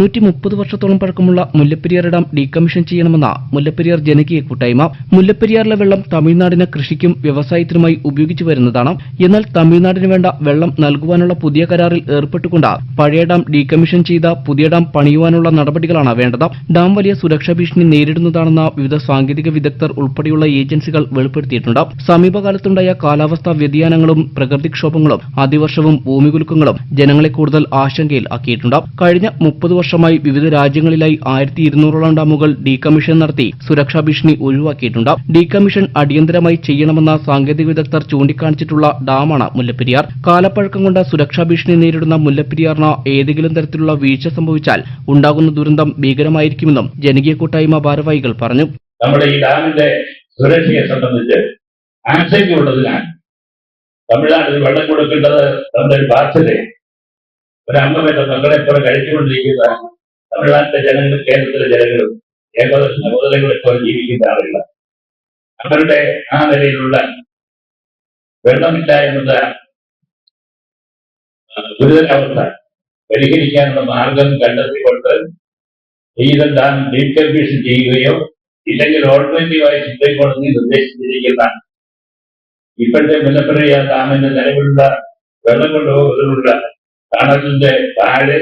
നൂറ്റി മുപ്പത് വർഷത്തോളം പഴക്കമുള്ള മുല്ലപ്പെരിയാർ ഡാം ഡീകമ്മീഷൻ ചെയ്യണമെന്ന മുല്ലപ്പെരിയാർ ജനകീയ കൂട്ടായ്മ. മുല്ലപ്പെരിയാറിലെ വെള്ളം തമിഴ്നാടിന് കൃഷിക്കും വ്യവസായത്തിനുമായി ഉപയോഗിച്ചു വരുന്നതാണ്. എന്നാൽ തമിഴ്നാടിന് വേണ്ട വെള്ളം നൽകുവാനുള്ള പുതിയ കരാറിൽ ഏർപ്പെട്ടുകൊണ്ട് പഴയ ഡാം ഡീകമ്മീഷൻ ചെയ്ത പുതിയ ഡാം പണിയുവാനുള്ള നടപടികളാണ് വേണ്ടത്. ഡാം വലിയ സുരക്ഷാ ഭീഷണി നേരിടുന്നതാണെന്ന് വിവിധ സാങ്കേതിക വിദഗ്ധർ ഉൾപ്പെടെയുള്ള ഏജൻസികൾ വെളിപ്പെടുത്തിയിട്ടുണ്ട്. സമീപകാലത്തുണ്ടായ കാലാവസ്ഥാ വ്യതിയാനങ്ങളും പ്രകൃതിക്ഷോഭങ്ങളും അതിവർഷവും ഭൂമികുലുക്കങ്ങളും ജനങ്ങളെ കൂടുതൽ ആശങ്കയിൽ ആക്കിയിട്ടുണ്ട് കഴിഞ്ഞ മുപ്പത് വർഷമായി വിവിധ രാജ്യങ്ങളിലായി ആയിരത്തി ഇരുന്നൂറോളം ഡാമുകൾ ഡീകമ്മീഷൻ നടത്തി സുരക്ഷാ ഭീഷണി ഒഴിവാക്കിയിട്ടുണ്ട്. ഡീകമ്മീഷൻ അടിയന്തരമായി ചെയ്യണമെന്ന സാങ്കേതിക വിദഗ്ധർ ചൂണ്ടിക്കാണിച്ചിട്ടുള്ള ഡാമാണ് മുല്ലപ്പെരിയാർ. കാലപ്പഴക്കം കൊണ്ട് സുരക്ഷാ ഭീഷണി നേരിടുന്ന മുല്ലപ്പെരിയാറിന് ഏതെങ്കിലും തരത്തിലുള്ള വീഴ്ച സംഭവിച്ചാൽ ഉണ്ടാകുന്ന ദുരന്തം ഭീകരമായിരിക്കുമെന്നും ജനകീയ കൂട്ടായ്മ ഭാരവാഹികൾ പറഞ്ഞു. നമ്മുടെ ഈ ഡാമിന്റെ സുരക്ഷയെ സംബന്ധിച്ച് ആശങ്ക ഉള്ളതിനാൽ തമിഴ്നാട്ടിൽ വെള്ളം കൊടുക്കേണ്ടത് നമ്മുടെ ബാധ്യതയാണ്. ഒരു തങ്ങളെ മകളെ പോലെ കഴിച്ചുകൊണ്ടിരിക്കുന്ന തമിഴ്നാട്ടിലെ ജനങ്ങളും കേരളത്തിലെ ജനങ്ങളും ഏകദേശ സഹോദരങ്ങളെ പോലെ ജീവിക്കുന്ന ആളുകൾ. അവരുടെ ആ നിലയിലുള്ള വെള്ളമില്ല എന്നത് ഗുരുതരാവസ്ഥ പരിഹരിക്കാനുള്ള മാർഗം കണ്ടെത്തിക്കൊണ്ട് ചെയ്ത ഡാം ഡീകമ്മീഷൻ ചെയ്യുകയോ ഇല്ലെങ്കിൽ ഓൾട്ടർനേറ്റീവായി സുപ്രീം കോടതി നിർദ്ദേശിച്ചിരിക്കുന്ന ഇപ്പോഴത്തെ മുല്ലപ്പെരിയാർ ഡാമിന്റെ നിലവിലുള്ള വെള്ളം കൊണ്ടുപോകുന്നതിനുള്ള ടണലിന്റെ താഴെ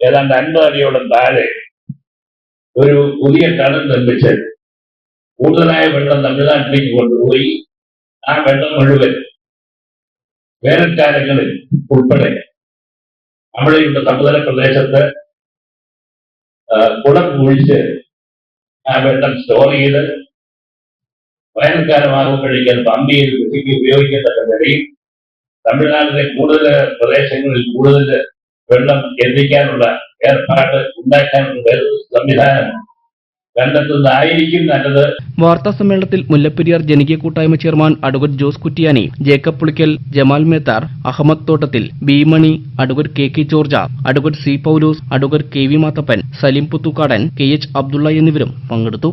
ഏതാണ്ട് അൻപത് അടിയോളം താഴെ ഒരു പുതിയ ടണൽ നിർമ്മിച്ച് കൂടുതലായ വെള്ളം തമിഴ്നാട്ടിലേക്ക് കൊണ്ടുപോയി. ആ വെള്ളം മുഴുവൻ വേനൽക്കാലങ്ങളിൽ ഉൾപ്പെടെ അവിടെയുള്ള സമതല പ്രദേശത്ത് കുളം കുഴിച്ച് ആ വെള്ളം സ്റ്റോർ ചെയ്ത് വേനൽക്കാലമാകുമ്പോഴേക്കും പമ്പ് ചെയ്ത് കൃഷിക്ക് ഉപയോഗിക്കത്തക്ക നിലയിൽ തമിഴ്നാട്ടിലെ കൂടുതൽ പ്രദേശങ്ങളിൽ കൂടുതൽ വെള്ളം എത്തിക്കാനുള്ള ഏർപ്പാട് ഉണ്ടാക്കാനുള്ള സംവിധാനം വാർത്താ സമ്മേളനത്തിൽ മുല്ലപ്പെരിയാർ ജനകീയ കൂട്ടായ്മ chairman advocate Jose Kuttiyani Jacob Pulickal Jamal Methar Ahammed Thottathil B Mani advocate K K George advocate C Paulose advocate K V Mathappan Salim Puthukkadan K H Abdulla എന്നിവരും പങ്കെടുത്തു.